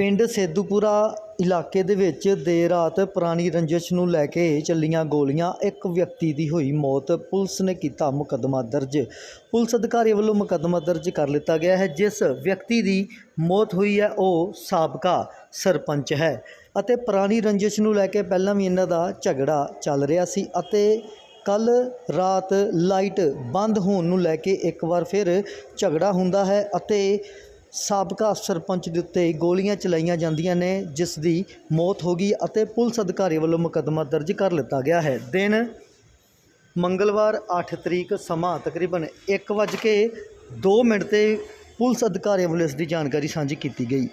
ਪਿੰਡ ਸੇਦੂਪੁਰਾ ਇਲਾਕੇ ਦੇ ਵਿੱਚ ਦੇਰ ਰਾਤ ਪੁਰਾਣੀ ਰੰਜਿਸ਼ ਨੂੰ ਲੈ ਕੇ ਚੱਲੀਆਂ ਗੋਲੀਆਂ, ਇੱਕ ਵਿਅਕਤੀ ਦੀ ਹੋਈ ਮੌਤ, ਪੁਲਿਸ ਨੇ ਕੀਤਾ ਮੁਕੱਦਮਾ ਦਰਜ। ਪੁਲਿਸ ਅਧਿਕਾਰੀ ਵੱਲੋਂ ਮੁਕੱਦਮਾ ਦਰਜ ਕਰ ਲਿੱਤਾ ਗਿਆ ਹੈ, ਜਿਸ ਵਿਅਕਤੀ ਦੀ ਮੌਤ ਹੋਈ ਹੈ, ਉਹ ਸਾਬਕਾ ਸਰਪੰਚ ਹੈ ਅਤੇ ਪੁਰਾਣੀ ਰੰਜਿਸ਼ ਨੂੰ ਲੈ ਕੇ ਪਹਿਲਾਂ ਵੀ ਇਹਨਾਂ ਦਾ ਝਗੜਾ ਚੱਲ ਰਿਹਾ ਸੀ ਅਤੇ ਕੱਲ ਰਾਤ ਲਾਈਟ ਬੰਦ ਹੋਣ ਨੂੰ ਲੈ ਕੇ ਇੱਕ ਵਾਰ ਫਿਰ ਝਗੜਾ ਹੁੰਦਾ ਹੈ ਅਤੇ ਸਾਬਕਾ ਸਰਪੰਚ ਦੇ ਉੱਤੇ ਗੋਲੀਆਂ ਚਲਾਈਆਂ ਜਾਂਦੀਆਂ ਨੇ, ਜਿਸ ਦੀ ਮੌਤ ਹੋ ਗਈ ਅਤੇ ਪੁਲਿਸ ਅਧਿਕਾਰੀ ਵੱਲੋਂ ਮੁਕੱਦਮਾ ਦਰਜ ਕਰ ਲਿੱਤਾ ਗਿਆ ਹੈ। ਦਿਨ ਮੰਗਲਵਾਰ 8 ਤਰੀਕ ਸਮਾਂ ਤਕਰੀਬਨ 1:02 ਮਿੰਟ ਤੇ ਪੁਲਿਸ ਅਧਿਕਾਰੀਆਂ ਵੱਲੋਂ ਇਸ ਦੀ ਜਾਣਕਾਰੀ ਸਾਂਝੀ ਕੀਤੀ ਗਈ।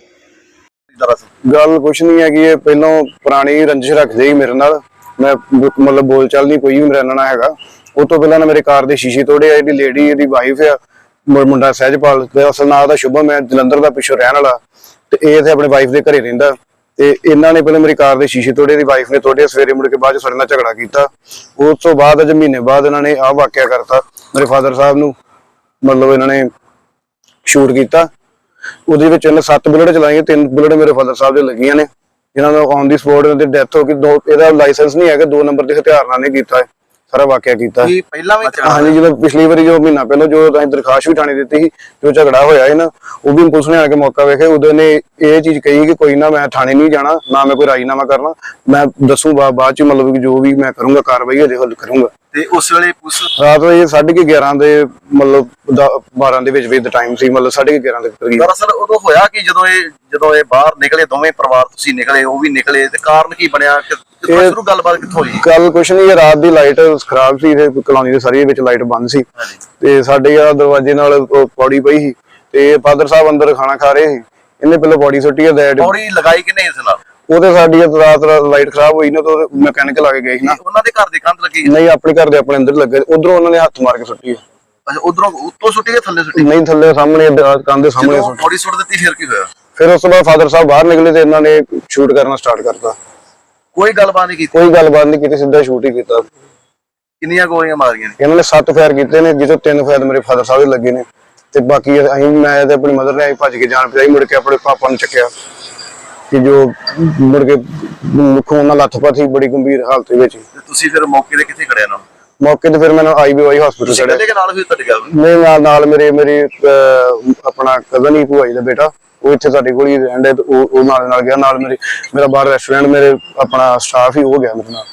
ਗੱਲ ਕੁਛ ਨਹੀਂ ਹੈਗੀ, ਇਹ ਪਹਿਲਾਂ ਪੁਰਾਣੀ ਰੰਜਿਸ਼ ਰੱਖਦੇ ਸੀ ਮੇਰੇ ਨਾਲ। ਮੈਂ ਮਤਲਬ ਬੋਲ ਚਾਲ ਨਹੀਂ, ਕੋਈ ਵੀ ਮੇਰੇ ਨਾਲ ਹੈਗਾ। ਉਹ ਤੋਂ ਪਹਿਲਾਂ ਨਾ ਮੇਰੇ ਕਾਰ ਦੇ ਸ਼ੀਸ਼ੇ ਤੋੜੇ ਆ, ਇਹਦੀ ਲੇਡੀ ਇਹਦੀ ਵਾਈਫ ਆ। ਮੁੰਡਾ ਸਹਿਜਪਾਲ ਤੇ ਅਸਲ ਨਾਂ ਦਾ ਸ਼ੁਭਮ ਹੈ, ਜਲੰਧਰ ਦਾ ਪਿੱਛੋਂ ਰਹਿਣ ਵਾਲਾ। ਤੇ ਇਹ ਇੱਥੇ ਆਪਣੇ ਵਾਈਫ ਦੇ ਘਰੇ ਰਹਿੰਦਾ। ਤੇ ਇਹਨਾਂ ਨੇ ਪਹਿਲਾਂ ਮੇਰੀ ਕਾਰ ਦੇ ਸ਼ੀਸ਼ੇ ਤੋੜੇ ਦੀ ਵਾਈਫ ਨੇ ਤੋੜੇ ਸਵੇਰੇ ਮੁੜ ਕੇ ਬਾਅਦ ਚ ਸਾਡੇ ਨਾਲ ਝਗੜਾ ਕੀਤਾ। ਉਸ ਤੋਂ ਬਾਅਦ, ਅਜ ਮਹੀਨੇ ਬਾਅਦ ਇਹਨਾਂ ਨੇ ਆਹ ਵਾਕਿਆ ਕਰਤਾ, ਮੇਰੇ ਫਾਦਰ ਸਾਹਿਬ ਨੂੰ, ਮਤਲਬ ਇਹਨਾਂ ਨੇ ਸ਼ੂਟ ਕੀਤਾ। ਉਹਦੇ ਵਿੱਚ ਇਹਨੇ ਸੱਤ ਬੁਲਟ ਚਲਾਈਆਂ, ਤਿੰਨ ਬੁਲਟ ਮੇਰੇ ਫਾਦਰ ਸਾਹਿਬ ਦੇ ਲੱਗੀਆਂ ਨੇ। ਇਹਨਾਂ ਦਾ ਔਨ ਦੀ ਸਪੋਟ ਤੇ ਡੈਥ ਹੋ ਗਈ, ਦੋ ਇਹਦਾ ਲਾਇਸੈਂਸ ਨਹੀਂ ਹੈਗਾ, ਦੋ ਨੰਬਰ ਦੇ ਹਥਿਆਰ ਨਾਲ ਨੇ ਕੀਤਾ ਹੈ। ਸਾਰਾ ਵਾਕਿਆ ਕੀਤਾ। ਕੀ ਪਹਿਲਾਂ ਵੀ ਹਾਂਜੀ ਜਦੋਂ ਪਿਛਲੀ ਵਾਰੀ ਜੋ ਮਹੀਨਾ ਪਹਿਲਾਂ ਜੋ ਅਸੀਂ ਦਰਖਾਸਤ ਵੀ ਥਾਣੇ ਦਿੱਤੀ ਸੀ ਜੋ ਝਗੜਾ ਹੋਇਆ ਹੈ ਨਾ ਉਹ ਵੀ ਪੁਲਿਸ ਨੇ ਆ ਕੇ ਮੌਕਾ ਵੇਖਿਆ। ਉਦੋਂ ਨੇ ਇਹ ਚੀਜ਼ ਕਹੀ ਕਿ ਕੋਈ ਨਾ ਮੈਂ ਥਾਣੇ ਨਹੀਂ ਜਾਣਾ ਨਾ ਮੈਂ ਕੋਈ ਰਾਜੀਨਾਮਾ ਕਰਨਾ। ਮੈਂ ਦੱਸੂ ਬਾਅਦ ਚ ਮਤਲਬ ਕਿ ਜੋ ਵੀ ਮੈਂ ਕਰੂੰਗਾ ਕਾਰਵਾਈ ਅਜੇ ਹੱਲ ਕਰੂੰਗਾ। ਤੇ ਉਸ ਵੇਲੇ ਪੁਲਿਸ ਰਾਤ ਇਹ 11:30 ਦੇ ਮਤਲਬ ਦ- 12 ਦੇ ਵਿੱਚ ਵਿੱਚ ਦਾ ਟਾਈਮ ਸੀ ਮਤਲਬ 11:30 ਦੇ ਕਰੀਬ। ਦਰਅਸਲ ਉਦੋਂ ਹੋਇਆ ਕਿ ਜਦੋਂ ਇਹ ਜਦੋਂ ਇਹ ਬਾਹਰ ਨਿਕਲੇ ਦੋਵੇਂ ਪਰਿਵਾਰ ਤੁਸੀਂ ਨਿਕਲੇ ਉਹ ਵੀ ਨਿਕਲੇ ਤੇ ਕਾਰਨ ਕੀ ਬਣਿਆ? ਕਿ- ਇਹ- ਸ਼ੁਰੂ ਗੱਲਬਾਤ ਕਿੱਥੋਂ ਹੋਈ? ਕੱਲ ਕੁਛ ਨਹੀਂ ਰਾਤ ਦੀ ਲਾਈਟ ਖਰਾਬ ਸੀ ਤੇ ਕਲੋਨੀ ਦੇ ਸਾਰੀ ਵਿੱਚ ਲਾਈਟ ਬੰਦ ਸੀ। ਤੇ ਸਾਡੇ ਆ ਦਰਵਾਜ਼ੇ ਨਾਲ ਪੌੜੀ ਪਈ ਸੀ ਤੇ ਫਾਦਰ ਸਾਹਿਬ ਅੰਦਰ ਖਾਣਾ ਖਾ ਰਹੇ ਸੀ। ਇਹਨੇ ਪਹਿਲਾਂ ਪੌੜੀ ਸੁੱਟੀ ਹੈ ਡੈਡ ਪੌੜੀ ਲਗਾਈ ਕਿ ਨਹੀਂ ਇਸ ਨਾਲ? ਉਹਦੇ ਸਾਡੀ ਰਾਤ ਲਾਈਟ ਖਰਾਬ ਹੋਈ ਨਾ ਤਾਂ ਮੈਕੈਨਿਕ ਲਾ ਕੇ ਗਏ ਸੀ ਨਾ। ਉਹਨਾਂ ਦੇ ਘਰ ਦੀ ਕੰਧ ਲੱਗੀ ਨਹੀਂ ਆਪਣੇ ਘਰ ਦੇ ਆਪਣੇ ਅੰਦਰ ਲੱਗੇ ਉਧਰੋਂ ਉਹਨਾਂ ਨੇ ਹੱਥ ਮਾਰ ਕੇ ਸੁੱਟੀ ਹੈ। ਅੱਛਾ ਉਧਰੋਂ ਉੱਤੋਂ ਸੁੱਟੀ ਕੇ ਥੱਲੇ ਸੁੱਟੀ? ਨਹੀਂ ਥੱਲੇ ਸਾਹਮਣੇ ਕੰਧ ਦੇ ਸਾਹਮਣੇ ਸੁੱਟੀ। ਪੌੜੀ ਸੁੱਟ ਦਿੱਤੀ ਫਿਰ ਕੀ ਹੋਇਆ? ਫਿਰ ਉਸ ਤੋਂ ਬਾਅਦ ਫਾਦਰ ਸਾਹਿਬ ਬਾਹਰ ਨਿਕਲੇ ਤੇ ਇਹਨਾਂ ਨੇ ਸ਼ੂਟ ਕਰਨਾ ਸਟਾਰਟ ਕਰਤਾ। ਕੋਈ ਗੱਲਬਾਤ ਨਹੀਂ ਕੀਤੀ? ਕੋਈ ਗੱਲਬਾਤ ਨਹੀਂ ਕੀਤੀ ਸਿੱਧਾ ਸ਼ੂਟ ਹੀ ਕੀਤਾ। ਕਿੰਨੀਆਂ ਗੋਲੀਆਂ ਮਾਰੀਆਂ? ਨੇ ਇਹਨਾਂ ਨੇ ਸੱਤ ਫਾਇਰ ਕੀਤੇ ਨੇ ਜਿਹਦੇ ਤਿੰਨ ਫਾਇਰ ਮੇਰੇ ਫਾਦਰ ਸਾਹਿਬ ਦੇ ਲੱਗੇ ਨੇ। ਤੇ ਬਾਕੀ ਅਸੀਂ ਮੈਂ ਤੇ ਆਪਣੀ ਮਦਰ ਨੇ ਅਸੀਂ ਭੱਜ ਕੇ ਜਾਣ ਪਈ ਮੁੜ ਕੇ ਆਪਣੇ ਪਾਪਾ ਨੂੰ ਚੱਕਿਆ। ਕਿ ਜੋ ਮੁੜ ਕੇ ਖੂਨ ਨਾਲ ਲੱਥਪੱਥ ਸੀ ਬੜੀ ਗੰਭੀਰ ਹਾਲਤ ਵਿੱਚ। ਤੇ ਤੁਸੀਂ ਫਿਰ ਮੌਕੇ ਤੇ ਕਿੱਥੇ ਖੜਿਆ ਨਾ? ਮੌਕੇ ਤੇ ਫਿਰ ਮੈਨੂੰ ਆਈਬੀਵਾਈ ਹਸਪੀਟਲ ਤੁਸੀਂ ਚੜਿਆ ਕਹਿੰਦੇ ਕਿ ਨਾਲ ਵੀ ਤੁਹਾਡੀ ਗੱਲ? ਮੇਰੇ ਨਾਲ ਨਾਲ ਮੇਰੇ ਆਪਣਾ ਕਜ਼ਨ ਹੀ ਭੂਆ ਜੀ ਦਾ ਬੇਟਾ। ਉਹ ਇੱਥੇ ਸਾਡੇ ਕੋਲ ਹੀ ਰਹਿੰਦਾ ਤੇ ਉਹ ਉਹ ਨਾਲ ਨਾਲ ਗਿਆ ਨਾਲ ਮੇਰੇ ਮੇਰਾ ਬਾਹਰ ਰੈਸਟੋਰੈਂਟ ਮੇਰੇ ਆਪਣਾ ਸਟਾਫ ਹੀ ਹੋ ਗਿਆ ਮੇਰੇ ਨਾਲ।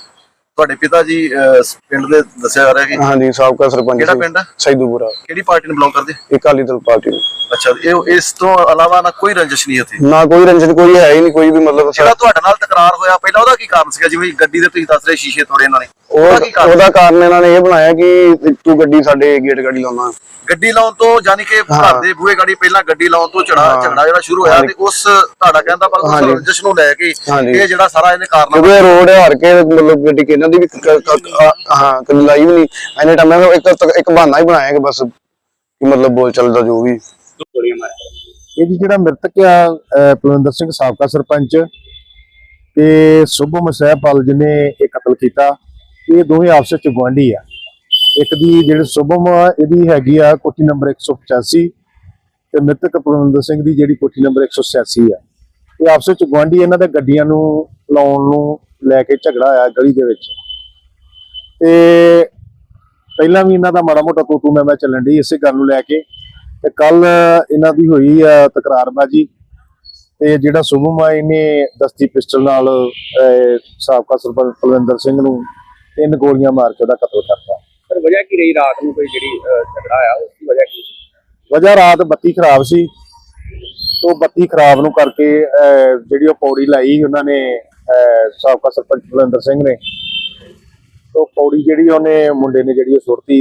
ਤੁਹਾਡੇ ਪਿਤਾ ਜੀ ਅਹ, ਪਿੰਡ ਦੇ ਦੱਸਿਆ ਜਾ ਰਿਹਾ ਕਿ? ਹਾਂਜੀ ਸਾਬਕਾ ਸਰਪੰਚ ਕਿਹੜਾ ਸੀ। ਪਿੰਡ ਹੈ? ਸੈਦੂਪੁਰਾ। ਕਿਹੜੀ ਪਾਰਟੀ ਨੂੰ ਬਿਲੋਂਗ ਕਰਦੇ? ਇਹ ਅਕਾਲੀ ਦਲ ਪਾਰਟੀ ਨੂੰ। ਅੱਛਾ ਇਹ ਇਸ ਤੋਂ ਇਲਾਵਾ ਨਾ ਕੋਈ ਰੰਜਿਸ਼ ਨਹੀਂ ਉੱਥੇ ਨਾ ਕੋਈ ਰੰਜਨ ਕੋਈ ਹੈ ਹੀ ਨਹੀਂ ਕੋਈ ਵੀ ਮਤਲਬ ਜਿਹੜਾ ਤੁਹਾਡੇ ਨਾਲ ਤਕਰਾਰ ਹੋਇਆ ਪਹਿਲਾਂ ਉਹਦਾ ਕੀ ਕਾਰਨ ਸੀਗਾ? ਜਿਵੇਂ ਗੱਡੀ ਦੇ ਤੁਸੀਂ ਦੱਸ ਰਹੇ ਸ਼ੀਸ਼ੇ ਤੋੜੇ ਇਹਨਾਂ ਨੇ। ਉਹਦਾ ਕੀ ਕਾਰਨ? ਉਹਦਾ ਕਾਰਨ ਇਹਨਾਂ ਨੇ ਇਹ ਬਣਾਇਆ ਕਿ ਤੂੰ ਗੱਡੀ ਸਾਡੇ ਗੇਟ ਗਾੜੀ ਲਾਉਣਾ ਗੱਡੀ ਲਾਉਣ ਤੋਂ ਯਾਨੀ ਕਿ ਘਰ ਦੇ ਬੂਹੇ ਗਾੜੀ ਪਹਿਲਾਂ ਗੱਡੀ ਲਾਉਣ ਤੋਂ ਝੜਾ। ਝਗੜਾ ਜਿਹੜਾ ਸ਼ੁਰੂ ਹੋਇਆ ਤੇ ਉਸ ਤੁਹਾਡਾ ਕਹਿੰਦਾ ਪਰ ਉਸ। ਰੰਜਿਸ਼ ਨੂੰ ਲੈ ਕੇ। ਇਹ ਜਿਹੜਾ ਸਾਰਾ ਇਹਨੇ ਕਾਰਨ ਕਿਉਂਕਿ ਰੋਡ ਹਾਰ ਕੇ ਮਤਲਬ ਗੱਡੀ ਕਿਹਨਾਂ ਦੀ ਵੀ ਹਾਂ ਕਦੀ ਲਾਈ ਵੀ ਨਹੀਂ। ਇਹਨੇ ਟਾਈਮ ਇੱਕ ਇੱਕ ਬਹਾਨਾ ਹੀ ਬਣਾਇਆ ਕਿ ਬਸ ਕਿ ਮਤਲਬ ਬੋਲ ਚੱਲਦਾ ਜੋ ਵੀ। ਇਹ ਜੀ ਜਿਹੜਾ ਮ੍ਰਿਤਕ ਆ ਪਲਵਿੰਦਰ ਸਿੰਘ ਸਾਬਕਾ ਸਰਪੰਚ ਤੇ ਸੁਭਮ ਸਹਿਪਾਲ ਜਿਹਨੇ ਇਹ ਕਤਲ ਕੀਤਾ। ਇਹ ਦੋਵੇਂ ਆਪਸ ਵਿੱਚ ਗੁਆਂਢੀ ਆ। ਇੱਕ ਦੀ ਜਿਹੜੀ ਸੁਭਮ ਆ, ਇਹਦੀ ਹੈਗੀ ਆ ਕੋਠੀ ਨੰਬਰ 185 ਤੇ ਮ੍ਰਿਤਕ ਪਲਵਿੰਦਰ ਸਿੰਘ ਦੀ ਜਿਹੜੀ ਕੋਠੀ ਨੰਬਰ 186 ਆ। ਇਹ ਆਪਸ ਵਿੱਚ ਗੁਆਂਢੀ ਇਹਨਾਂ ਦੇ ਗੱਡੀਆਂ ਨੂੰ ਲਾਉਣ ਨੂੰ ਲੈ ਕੇ ਝਗੜਾ ਹੋਇਆ ਗਲੀ ਦੇ ਵਿੱਚ। ਤੇ ਪਹਿਲਾਂ ਵੀ ਇਹਨਾਂ ਦਾ ਮਾੜਾ ਮੋਟਾ ਤੂੰ ਮੈਂ ਮੈਂ ਚੱਲਣ ਦੀ ਇਸੇ ਗੱਲ ਨੂੰ ਲੈ ਕੇ। ਤੇ ਕੱਲ ਇਹਨਾਂ ਦੀ ਹੋਈ ਆ ਤਕਰਾਰਬਾਜੀ ਤੇ ਜਿਹੜਾ ਸੁਭਮ ਆ, ਇਹਨੇ ਦਸਤੀ ਪਿਸਟਲ ਨਾਲ ਸਾਬਕਾ ਸਰਪੰਚ ਕੁਲਵਿੰਦਰ ਸਿੰਘ ਨੂੰ ਤਿੰਨ ਗੋਲੀਆਂ ਮਾਰ ਕੇ ਉਹਦਾ ਕਤਲ ਕਰਤਾ ਪਰ ਵਜ੍ਹਾ ਕੀ ਰਹੀ? ਰਾਤ ਨੂੰ ਕੋਈ ਜਿਹੜੀ ਝਗੜਾ ਆਇਆ ਉਸ ਦੀ ਵਜ੍ਹਾ ਕੀ ਸੀ? ਵਜ੍ਹਾ ਰਾਤ ਬੱਤੀ ਖਰਾਬ ਸੀ। ਤੋਂ ਬੱਤੀ ਖਰਾਬ ਨੂੰ ਕਰਕੇ ਜਿਹੜੀ ਉਹ ਪੌੜੀ ਲਾਈ ਉਹਨਾਂ ਨੇ ਸਾਬਕਾ ਸਰਪੰਚ ਕੁਲਵਿੰਦਰ ਸਿੰਘ ਨੇ। ਤੋਂ ਪੌੜੀ ਜਿਹੜੀ ਉਹਨੇ ਮੁੰਡੇ ਨੇ ਜਿਹੜੀ ਉਹ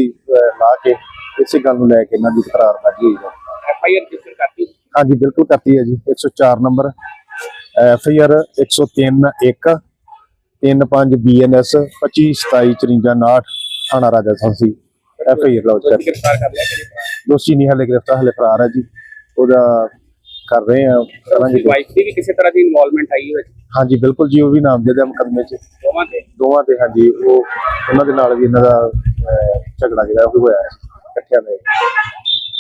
ਅਹ, ਲਾ ਕੇ ਇਸੇ ਗੱਲ ਨੂੰ ਲੈ ਕੇ ਇਹਨਾਂ ਦੀ ਤਕਰਾਰਬਾਜੀ ਹੋਈ ਹੈ। ਐਫ ਆਈ ਆਰ ਰਜਿਸਟਰ ਕਰਤੀ? ਹਾਂਜੀ ਬਿਲਕੁਲ ਕਰਤੀ ਹੈ ਜੀ। 104 number F I R 103 1 35 BNS 25 27 54 59 ਥਾਣਾ Raja Sansi F I R lodge ਕਰ ਗ੍ਰਿਫਤਾਰ ਕਰ ਲਿਆ ਦੋਸ਼ੀ ਨਹੀਂ ਹਲੇ ਗ੍ਰਿਫਤਾਰ ਹਲੇ ਫਰਾਰ ਹੈ ਜੀ। ਉਹਦਾ ਕਰ ਰਹੇ ਆ। ਕਰਾਂਗੇ। ਵਾਈਫ ਦੀ ਵੀ ਕਿਸੇ ਤਰ੍ਹਾਂ ਦੀ ਇਨਵੋਲਵਮੈਂਟ ਆਈ ਵਿੱਚ ਹਾਂਜੀ ਬਿਲਕੁਲ ਜੀ ਉਹ ਵੀ ਨਾਮਜ਼ਦ ਹੈ ਮੁਕੱਦਮੇ 'ਚ ਦੋਵਾਂ ਤੇ? ਦੋਵਾਂ ਤੇ ਹਾਂਜੀ। ਉਹ ਉਹਨਾਂ ਦੇ ਨਾਲ ਵੀ ਇਹਨਾਂ ਦਾ ਝਗੜਾ ਜਿਹੜਾ ਹੋਇਆ ਹੈ। ਇਕੱਠਿਆਂ ਦੇ।